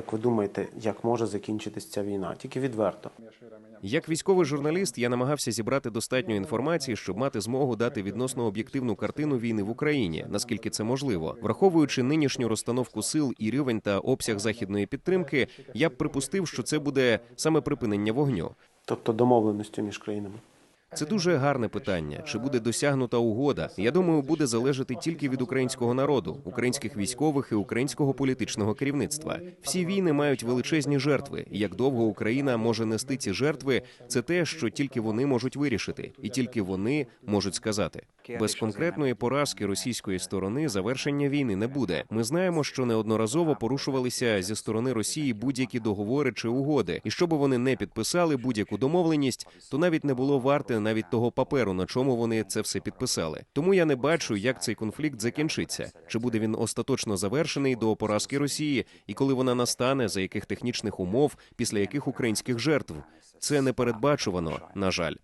Як ви думаєте, як може закінчитись ця війна? Тільки відверто. Як військовий журналіст, я намагався зібрати достатньо інформації, щоб мати змогу дати відносно об'єктивну картину війни в Україні, наскільки це можливо. Враховуючи нинішню розстановку сил і рівень та обсяг західної підтримки, я б припустив, що це буде саме припинення вогню. Тобто домовленістю між країнами. Це дуже гарне питання. Чи буде досягнута угода? Я думаю, буде залежати тільки від українського народу, українських військових і українського політичного керівництва. Всі війни мають величезні жертви. Як довго Україна може нести ці жертви, це те, що тільки вони можуть вирішити, і тільки вони можуть сказати. Без конкретної поразки російської сторони завершення війни не буде. Ми знаємо, що неодноразово порушувалися зі сторони Росії будь-які договори чи угоди, і щоб вони не підписали будь-яку домовленість, то навіть не було варте навіть того паперу, на чому вони це все підписали. Тому я не бачу, як цей конфлікт закінчиться. Чи буде він остаточно завершений до поразки Росії, і коли вона настане, за яких технічних умов, після яких українських жертв це не передбачувано, на жаль.